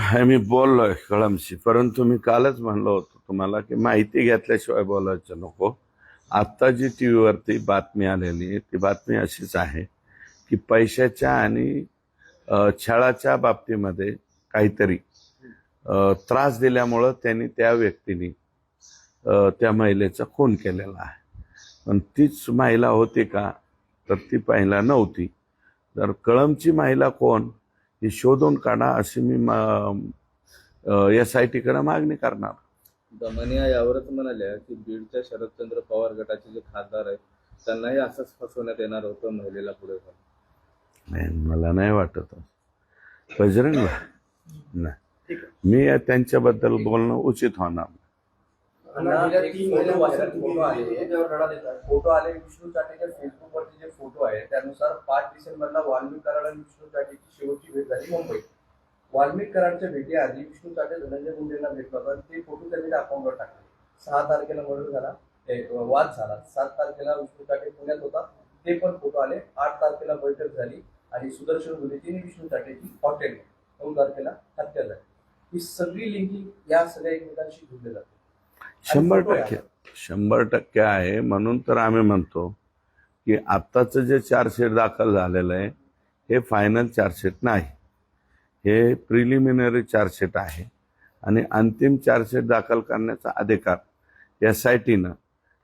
हे मी बोललोय कळमशी. परंतु मी कालच म्हणलो होतो तुम्हाला की माहिती घेतल्याशिवाय बोलायचं नको. आत्ता जी टी व्हीवरती बातमी आलेली आहे ती बातमी अशीच आहे की पैशाच्या आणि छळाच्या बाबतीमध्ये काहीतरी त्रास दिल्यामुळं त्यांनी त्या व्यक्तीने त्या महिलेचा खून केलेला आहे. पण तीच महिला होती का? तर ती पहिला नव्हती. तर कळमची महिला कोण? ही शोधून काढा अशी मी एस आय टीकडे मागणी करणार. दमनिया यावरच म्हणाल्या की बीडच्या शरदचंद्र पवार गटाचे जे खासदार आहेत त्यांनाही असंच फसवण्यात येणार होतं महिलेला पुढे. नाही मला नाही वाटत बजरंग नाही. मी त्यांच्याबद्दल बोलणं उचित होणार फोटो आले विष्णू चाटेच्या फेसबुक वरती जे फोटो आहे त्यानुसार पाच डिसेंबरला वाल्मिक कराड आणि विष्णू चाटेची शेवटची भेट झाली मुंबईत. वाल्मिक कराडच्या भेटीआधी विष्णू चाटे धनंजय मुंडेंना भेटला होता ते फोटो त्यांनी अकाउंटवर टाकले. सहा तारखेला मर्डर झाला वाद झाला. सात तारखेला विष्णू चाटे पुण्यात होता. ते पण फोटो आले. आठ तारखेला बैठक झाली आणि सुदर्शन गुन्हेची आणि विष्णू चाटेची हॉटेल नऊ तारखेला हत्या झाली. ही सगळी लिंकिंग या सगळ्या एकमेकांशी जुळले जाते. शंभर टक्के. शंभर टक्के आहे म्हणून तर आम्ही म्हणतो की आत्ताचं जे चार्जशीट दाखल झालेलं आहे हे फायनल चार्जशीट नाही. हे प्रिलिमिनरी चार्जशीट आहे आणि अंतिम चार्जशीट दाखल करण्याचा अधिकार एस आय टीनं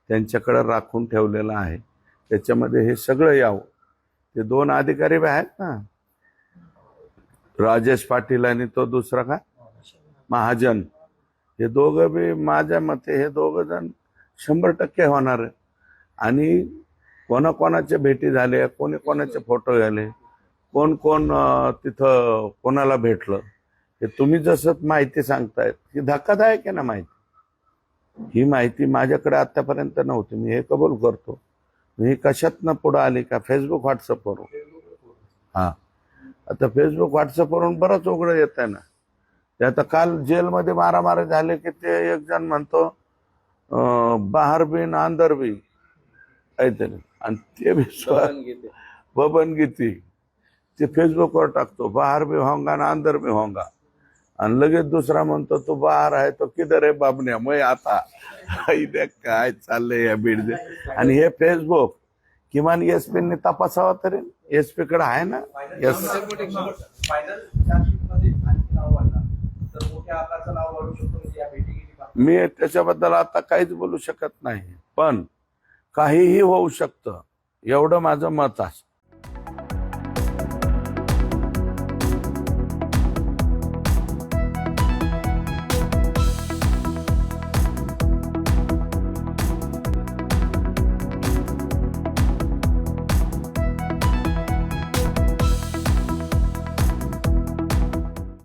त्यांच्याकडं राखून ठेवलेला आहे. त्याच्यामध्ये हे सगळं यावं. ते दोन अधिकारी बी आहेत ना? राजेश पाटील आणि तो दुसरा का? महाजन. हे दोघं बी माझ्या मते हे दोघं जण शंभर टक्के होणार आहे. आणि कोणाकोणाच्या भेटी झाल्या कोणी कोणाचे फोटो झाले कोण कोण तिथं कोणाला भेटलं हे तुम्ही जसं माहिती सांगतायत ही धक्कादायक आहे ना माहिती? ही माहिती माझ्याकडे आतापर्यंत नव्हती मी हे कबूल करतो. मी कशातनं पुढं आली का फेसबुक व्हॉट्सअपवरून हा. आता फेसबुक व्हॉट्सअपवरून बरंच उघडं येत आहे ना. ते आता काल जेलमध्ये मारामारी झाले की ते एक जण म्हणतो बाहेर बी न अंदर बी काहीतरी आणि ते बी बबन गीती ते फेसबुकवर टाकतो बाहेर भी होंगा ना अंदर भी होंगा आणि लगेच दुसरा म्हणतो तो बाहेर आहे तो किधर आहे बाबण्या मग आता काय चाललंय या बीड आणि हे फेसबुक किमान एस पीने तपासावा तरी एस पी कडे आहे ना एस तर मोठ्या आकाराचं नाव वाढू शकतो म्हणजे या भेटी मी त्याच्याबद्दल आता काहीच बोलू शकत नाही. पण काहीही होऊ शकतं. एवढं माझं मत असं